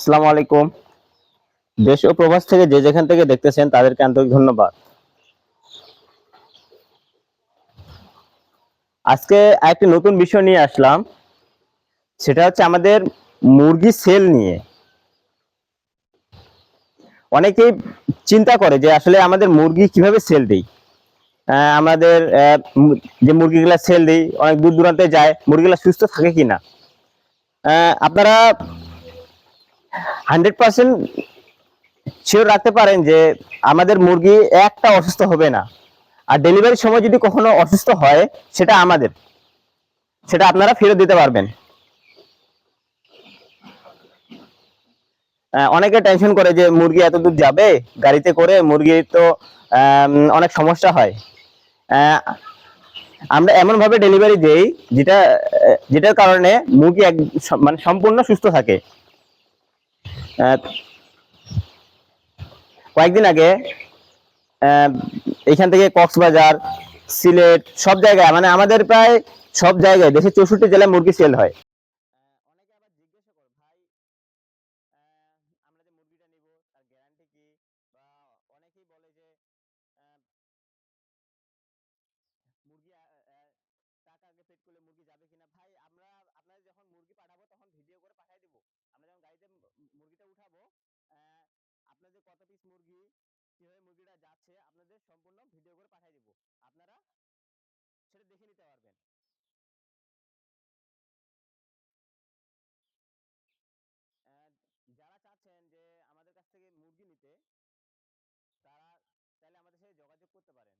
আসসালামু আলাইকুম। দেশ ও প্রবাস থেকে যে যেখান থেকে দেখতেছেন, তাদেরকে আন্তরিক ধন্যবাদ। আজকে একটি নতুন বিষয় নিয়ে আসলাম। সেটা হচ্ছে আমাদের মুরগি সেল নিয়ে। অনেকেই চিন্তা করে যে আসলে আমাদের মুরগি কীভাবে সেল দেই? আমাদের যে মুরগিগুলা সেল দিই, অনেক দূর দূরান্তে যায়, মুরগিগুলা সুস্থ থাকে কিনা? আপনারা হান্ড্রেড পার্সেন্ট শিওর রাখতে পারেন যে আমাদের মুরগি একটা অসুস্থ হবে না। আর ডেলিভারির সময় যদি কখনো অসুস্থ হয়, সেটা আমাদের। সেটা আপনারা ফেরত দিতে পারবেন। অনেকে টেনশন করে যে মুরগি এত দূর যাবে? গাড়িতে করে মুরগির তো অনেক সমস্যা হয়। আমরা এমন ভাবে ডেলিভারি দেই, যেটা, যেটার কারণে মুরগি এক মানে সম্পূর্ণ সুস্থ থাকে। কয়েকদিন আগে এখান থেকে কক্সবাজার, সিলেট, সব জায়গায় মানে আমাদের প্রায় সব জায়গায়, দেশের চৌষট্টি জেলায় মুরগি সেল হয়। আমরা আপনাদের যখন মুরগি পাঠাবো তখন ভিডিও করে পাঠিয়ে দিব আমরা যখন গাড়িতে মুরগিটা উঠাবো আপনাদের কত পিস মুরগি, কীভাবে মুরগিটা যাচ্ছে, আপনাদের সম্পূর্ণ ভিডিও করে পাঠিয়ে দিব। আপনারা সেটা দেখে নিতে পারবেন। যারা চাচ্ছেন যে আমাদের কাছ থেকে মুরগি নিতে, তারা চাইলে আমাদের সাথে যোগাযোগ করতে পারেন।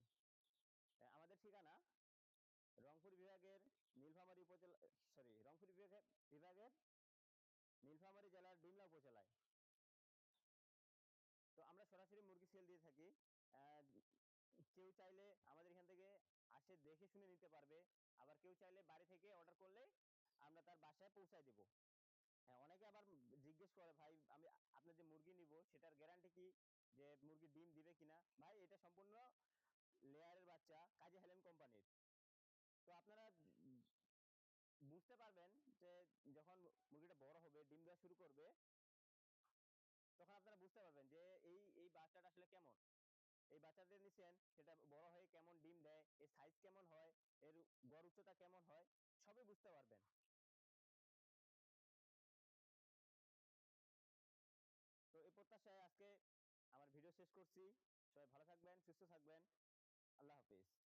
আমাদের ঠিকানা রংপুর বিভাগের নীলফামারী উপজেলা সরি রংপুর বিভাগের বিভাগের নীলফামারী জেলার ডিমলা উপজেলায়। তো আমরা সরাসরি মুরগি সেল দিয়ে থাকি। কেউ চাইলে আমাদের এখান থেকে আসে, দেখে শুনে নিতে পারবে। আবার কেউ চাইলে বাড়ি থেকে অর্ডার করলে আমরা তার বাসায় পৌঁছায় দেব। হ্যাঁ অনেকে আবার জিজ্ঞেস করে, ভাই, আমি আপনার যে মুরগি নিব, সেটার গ্যারান্টি কি যে মুরগি ডিম দিবে কিনা? ভাই, এটা সম্পূর্ণ লেয়ারের বাচ্চা, কাজী হেলেন কোম্পানির। তো আপনারা বুঝতে পারবেন যে যখন মুরগিটা বড় হবে, ডিম দেওয়া শুরু করবে, তখন আপনারা বুঝতে পারবেন যে এই এই বাচ্চাটা আসলে কেমন। এই নিছেন, সেটা বড় হয়ে কেমন ডিম দেয়, এর সাইজ কেমন হয়, এর গড় উচ্চতা কেমন হয়, সবই বুঝতে পারবেন। তো প্রত্যাশায় আজকে আমার ভিডিও শেষ করছি। সবাই ভালো থাকবেন, সুস্থ থাকবেন। আল্লাহ হাফিজ।